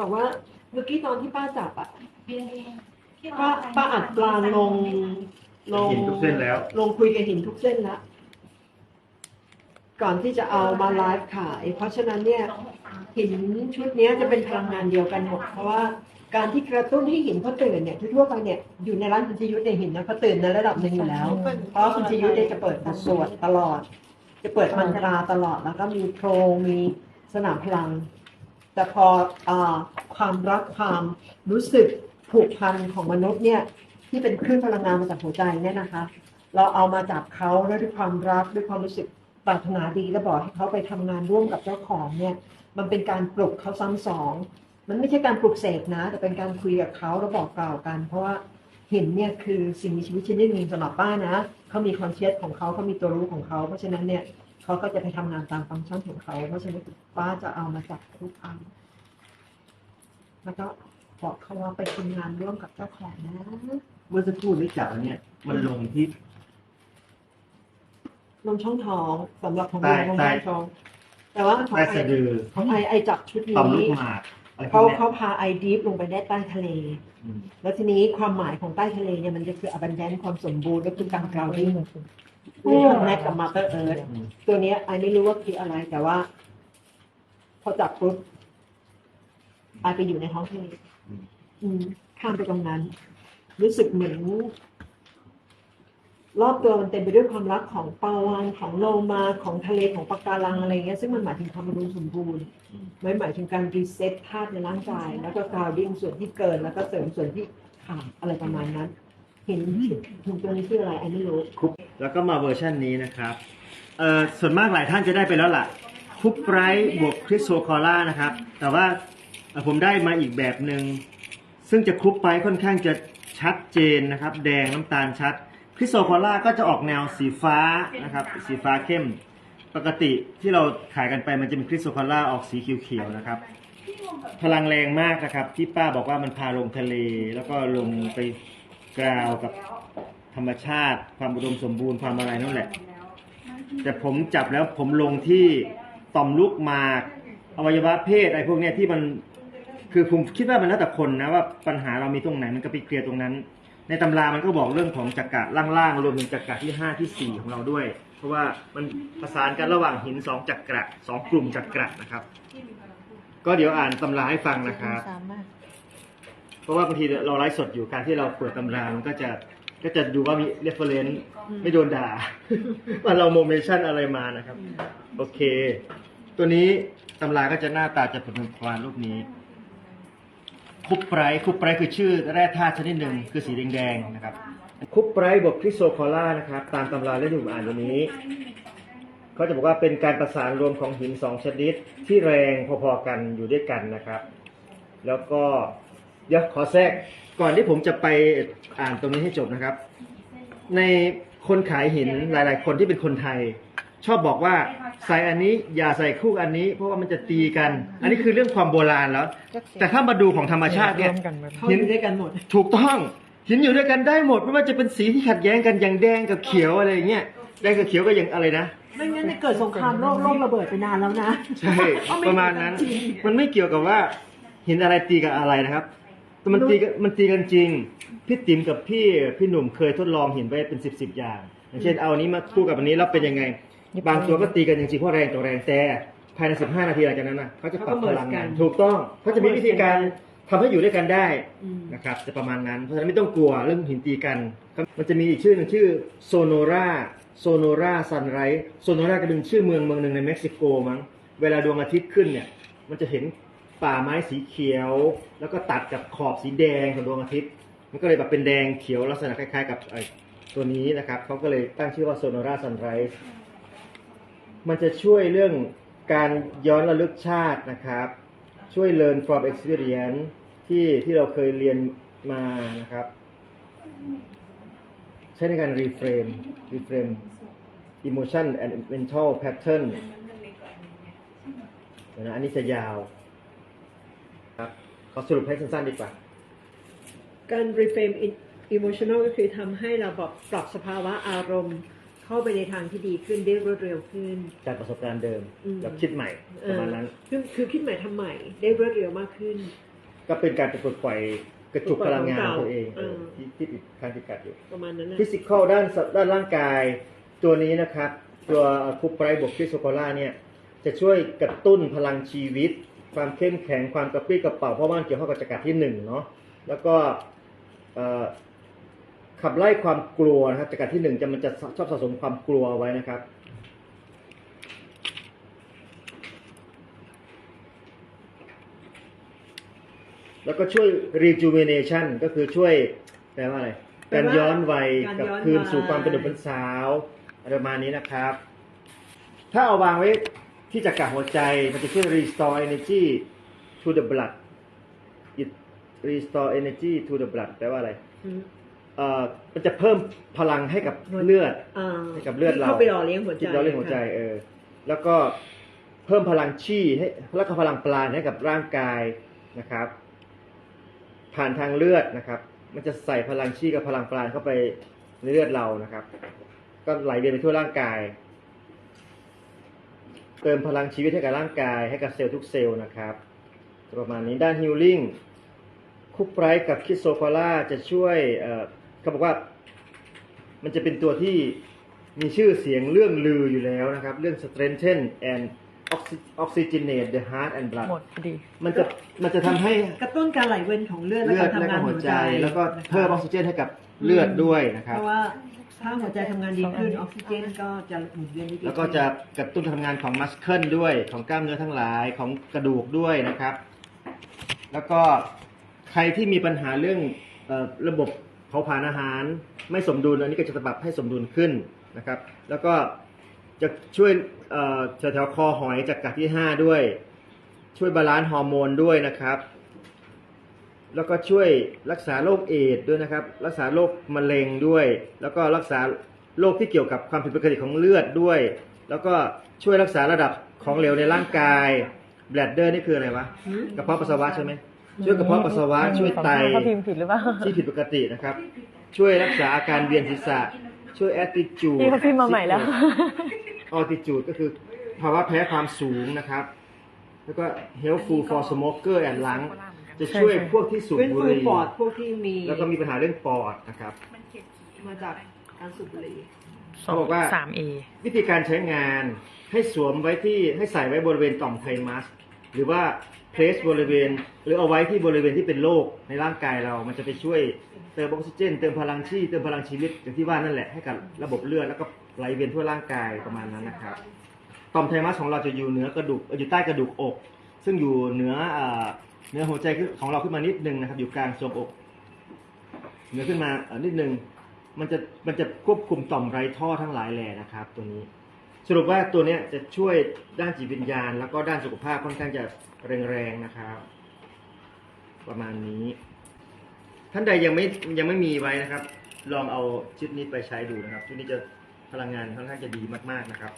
บอกว่าเมื่อกี้ตอนที่ป้าจับอะเบียร์เองที่ป้าป้าอัดกลางลงลงหินทุกเส้นแล้ว ลงคุยกับหินทุกเส้นละก่อนที่จะเอามาไลฟ์ขายเพราะฉะนั้นเนี่ยสองหกสามหินชุดเนี้ยจะเป็นพลังงานเดียวกันหมดเพราะว่าการที่กระตุ้นให้หินเขาตื่นเนี่ยทั่วๆไปเนี่ยอยู่ในร้านคุณชยุทธเนี่ยหินนะเขาตื่นในระดับหนึ่งอยู่แล้ว เพราะคุณชยุทธเนี่ยจะเปิดบทสวดตลอด จะเปิดมันตราตลอดแล้วก็มีโพรงมีสนามพลัง แต่พออความรักความรู้สึกผูกพันของมนุษย์เนี่ยที่เป็นคลื่นพลังงานมาจากหัวใจเนี่ยนะคะ เราเอามาจับเขาแล้วด้วยความรักด้วยความรู้สึกปรารถนาดีแล้วบอกให้เขาไปทำงานร่วมกับเจ้าของเนี่ย มันเป็นการปลุกเขาซ้ำสองมันไม่ใช่การปลุกเสกนะ แต่เป็นการคุยกับเขาแล้วบอกกล่าวกัน เพราะว่าหินเนี่ยคือสิ่งมีชีวิตชนิดหนึ่งสำหรับป้านะเขามีคอนเชียสของเขาเขามีตัวรู้ของเขา เพราะฉะนั้นเนี่ย เขาก็จะไปทำงานตามฟังก์ชันของเขาเพราะฉะนั้นป้าจะเอามาจับทุกอัน แล้วก็บอกเขาว่าไปทำงานร่วมกับเจ้าของนะเมื่อสักครู่นี้จับแล้วเนี่ย มันลงที่ ลงช่องท้องสำหรับของใต้เราลงใต้ ช่องท้องแต่ว่าของใต้ไอสะดือของไอไอจับชุดต่อมลูนี้กหมากอะไรพว เขากเนี้ยเขาพาไอดีฟลงไปได้ใต้ทะเลอืมแล้วทีนี้ความหมายของใต้ทะเลเนี่ยมันจะคือ abundance ความสมบูรณ์ก็คือการกล่าวที่แมทกับมาเตอร์เอิร์ธอืมตัวเนี้ยไอไม่รู้ว่าคืออะไรแต่ว่า พอจับปุ๊บไอไปอยู่ในท้องทะเลอืมข้ามไปตรงนั้น รู้สึกเหมือน รอบตัวมันเต็มไปด้วยความรักของปลาวานของโลมาของทะเลของปะการังอะไรเงี้ยซึ่งมันหมายถึงความอุดมสมบูรณ์ไม่หมายถึงการรีเซ็ตธาตุในร่างกาย แล้วก็กาวดิ้งส่วนที่เกิน แล้วก็เสริมส่วนที่ขาดอะไรประมาณนั้น เห็นถึงตัวนี้ชื่ออะไรไอ้ไม่รู้คุปแล้วก็มาเวอร์ชันนี้นะครับเอ่อส่วนมากหลายท่านจะได้ไปแล้วล่ะคุปไบรท์บวกคริสโซคอล่านะครับ แต่ว่าผมได้มาอีกแบบหนึ่งซึ่งจะคุปไบรท์ค่อนข้างจะชัดเจนนะครับ แดงน้ำตาลชัด คริสโซคล่าก็จะออกแนวสีฟ้านะครับ สีฟ้าเข้ม ปกติที่เราขายกันไปมันจะเป็นคริสโซคอล่าออกสีเขียวๆนะครับ พลังแรงมากนะครับ ที่ป้าบอกว่ามันพาลงทะเล แล้วก็ลงไปกราวกับธรรมชาติ ความอุดมสมบูรณ์ความอะไรนั่นแหละ แต่ผมจับแล้วผมลงที่ต่อมลูกหมากอวัยวะเพศอะไรพวกเนี้ยที่มันคือผมคิดว่ามันแล้วแต่คนนะว่าปัญหาเรามีตรงไหนมันก็ไปเคลียร์ตรงนั้น ในตำรามันก็บอกเรื่องของจักระล่างๆรวมถึงจักระที่ห้าที่สี่ของเราด้วย เพราะว่ามันประสานกันระหว่างหินสองจักระสองกลุ่มจักระนะครับ ก็เดี๋ยวอ่านตำราให้ฟังนะครับ เพราะว่าบางทีเราไลฟ์สดอยู่การที่เราเปิดตำรามันก็จะก็จะดูว่ามี reference ไม่โดนด่า ว่าเราโมเมชั่นอะไรมานะครับ โอเค ตัวนี้ตำราก็จะหน้าตาจะเป็นประมาณรูปนี้ คุปไบรท์คุปไบรท์คือชื่อแร่ธาตุชนิดหนึ่งคือสีแดงๆนะครับคุปไบรท์บวกคริโซคอล่านะครับตามตำราเล่มที่ผมอ่านตัวนี้เขาจะบอกว่าเป็นการประสานรวมของหินสองชนิดที่แรงพอๆกันอยู่ด้วยกันนะครับ แล้วก็เดี๋ยวขอแทรกก่อนที่ผมจะไปอ่านตรงนี้ให้จบนะครับ ในคนขายหินหลาย ๆ คนที่เป็นคนไทย ชอบบอกว่าใส่อันนี้อย่าใส่คู่อันนี้ เพราะว่ามันจะตีกัน อันนี้คือเรื่องความโบราณแล้ว แต่ถ้ามาดูของธรรมชาติเนี่ยเขาอยู่ด้วยกันหมด ถูกต้องหินอยู่ด้วยกันได้หมดไม่ว่าจะเป็นสีที่ขัดแย้งกันอย่างแดงกับเขียวอะไรอย่างเงี้ยแดงกับเขียวก็อย่างอะไรนะไม่งั้นเนี่ยเกิดสงครามโลกโลกระเบิดไปนานแล้วนะใช่ประมาณนั้น มันไม่เกี่ยวกับว่าหินอะไรตีกับอะไรนะครับแต่มันตีกันมันตีกันจริงพี่ติ๋มกับพี่พี่หนุ่มเคยทดลองหินไปเป็นสิบสิบอย่างอย่างเช่นเอาอันนี้มาคู่กับอันนี้แล้วเป็นยังไง บางตัวก็ตีกันจริงๆเพราะแรงต่อแรงแต่ภายในสิบห้านาทีหลังจากนั้นนะเขาจะปรับพลังงานถูกต้องเขาจะมีวิธีการทำให้อยู่ด้วยกันได้อืมนะครับจะประมาณนั้นเพราะฉะนั้นไม่ต้องกลัวเรื่องหินตีกัน มันจะมีอีกชื่อหนึงชื่อโซโนราโซโนราซันไรส์โซโนราก็เป็นชื่อเมืองเมืองหนึ่งในเม็กซิโกมั้งเวลาดวงอาทิตย์ขึ้นเนี่ย มันจะเห็นป่าไม้สีเขียว แล้วก็ตัดกับขอบสีแดงของดวงอาทิตย์ มันก็เลยแบบเป็นแดงเขียวลักษณะคล้าย ๆ กับไอ้ตัวนี้นะครับเขาก็เลยตั้งชื่อว่าโซโนราซันไรส์ มันจะช่วยเรื่องการย้อนระลึกชาตินะครับ ช่วย learn from experience ที่ที่เราเคยเรียนมานะครับ ใช้ในการ reframe reframe emotion and mental pattern เดี๋ยวนะอันนี้จะยาวครับขอสรุปให้สั้นๆดีกว่า การ reframe emotional ก็คือทำให้เราแบบปรับสภาวะอารมณ์ เข้าไปในทางที่ดีขึ้นได้รวดเร็วขึ้น จากประสบการณ์เดิมอืมกับคิดใหม่ประมาณนั้นเออคือคือคิดใหม่ทำใหม่ได้รวดเร็วมากขึ้น ก็เป็นการไปปลดปล่อยกระจุกพลังงานตัวเองเออ เออที่ที่ติดทางติดกัดอยู่ ประมาณนั้นนะ ฟิสิกอลด้านสด้านร่างกายตัวนี้นะครับ ตัวคุปไบรบวกคริสโซโคล่าเนี่ยจะช่วยกระตุ้นพลังชีวิต ความเข้มแข็งความกระปรี้กระเป๋าเพราะว่ามันเกี่ยวข้องกับจักรที่หนึ่งเนาะแล้วก็เอ่อ ขับไล่ความกลัวนะครับจักรที่หนึ่งจะมันจะชอบสะสมความกลัวไว้นะครับ แล้วก็ช่วย rejuvenation ก็คือช่วยแปลว่าอะไรแปลการว่าย้อนวัยการกลับย้อนคืนสู่วัยความเป็นหนุ่มเป็นสาวอะไรประมาณนี้นะครับ ถ้าเอาวางไว้ที่จักรหัวใจมันจะช่วย restore energy to the blood it restore energy to the blood แปลว่าอะไรอืม เอ่อมันจะเพิ่มพลังให้กับเลือดอ่าให้กับเลือดเรา ที่เข้าไปหล่อเลี้ยงหัวใจจิตเราเรื่องหัวใจค่ะเออแล้วก็เพิ่มพลังชี่ให้แล้วก็พลังปราณให้กับร่างกายนะครับ ผ่านทางเลือดนะครับ มันจะใส่พลังชี่กับพลังปราณเข้าไปในเลือดเรานะครับ ก็ไหลเวียนไปทั่วร่างกาย เติมพลังชีวิตให้กับร่างกาย ให้กับเซลล์ทุกเซลล์นะครับประมาณนี้ด้านฮิลลิ่งคุปไบรท์กับคิสโซฟาร่าจะช่วยเอ่อ เขาบอกว่า มันจะเป็นตัวที่มีชื่อเสียงเรื่องลืออยู่แล้วนะครับ เรื่อง strengthen and oxy- oxygenate the heart and blood หมดพอดี มันจะมันจะทำให้กระตุ้นการไหลเวียนของเลือดและเลือกาดรและทำงานก็หัหัววใจ ใจแล้วก็เพิ่มออกซิเจนให้กับเลือดด้วยนะครับเพราะว่าถ้าหัวใจทำงานดีขึ้นออกซิเจนก็จะหมุนเวียนได้ดีแล้วก็จะกระตุ้นการทำงานของมัสเคิลด้วย ของกล้ามเนื้อทั้งหลายของกระดูกด้วยนะครับ แล้วก็ใครที่มีปัญหาเรื่องเออระบบ เผาผลาญอาหารไม่สมดุล อันนี้ก็จะปรับให้สมดุลขึ้นนะครับ แล้วก็จะช่วยเอ่อแถวๆคอหอยจากกัดที่ 5 ด้วย ช่วยบาลานซ์ฮอร์โมนด้วยนะครับ แล้วก็ช่วยรักษาโรคเอดส์ด้วยนะครับ รักษาโรคมะเร็งด้วย แล้วก็รักษาโรคที่เกี่ยวกับความผิดปกติของเลือดด้วย แล้วก็ช่วยรักษาระดับของเหลวในร่างกายแบลดเดอร์นี่คืออะไรวะหืมกระเพาะปัสสาวะใช่ไหม ช่วยกระเพาะปัสสาวะช่วยไตเขาพิมพ์ผิดหรือเปล่าที่ผิดปกตินะครับ ช่วยรักษาอาการเวียนศีรษะ ช่วยแอตติจูดพี่เขาพิมพ์มาใหม่แล้วออติจูดก็คือภาวะแพ้ความสูงนะครับ แล้วก็ helpful for smoker and lung จะช่วยใช่ใช่พวกที่สูบฟื้นบุฟูหรี่ปอดพวกที่มีแล้วก็มีปัญหาเรื่องปอดนะครับมาจากการสูบบุหรี่เขาบอกว่าสามเอวิธีการใช้งานให้สวมไว้ที่ให้ใส่ไว้บริเวณต่อมไทมัส หรือว่า เพลสบริเวณ หรือเอาไว้ที่บริเวณที่เป็นโรคในร่างกายเรา มันจะไปช่วยเติมออกซิเจน เติมพลังชีพเติมพลังชีวิตอย่างที่ว่านั่นแหละให้กับระบบเลือดแล้วก็ไหลเวียนทั่วร่างกายประมาณนั้นนะครับต่อมไทมัสของเราจะอยู่เหนือกระดูกอยู่ใต้กระดูกอก ซึ่งอยู่เหนือเหนือหัวใจของเราขึ้นมานิดนึงนะครับ อยู่กลางทรวงอกเหนือขึ้นมาอ่อนิดนึงมันจะมันจะควบคุมต่อมไรท่อทั้งหลายแหล่นะครับ ตัวนี้ สรุปว่าตัวเนี้ยจะช่วยด้านจิตวิญญาณ แล้วก็ด้านสุขภาพค่อนข้างจะแรงๆนะครับ ประมาณนี้ ท่านใดยังไม่ยังไม่มีไว้นะครับ ลองเอาชุดนี้ไปใช้ดูนะครับชุดนี้จะพลังงานค่อนข้างจะดีมากๆนะครับ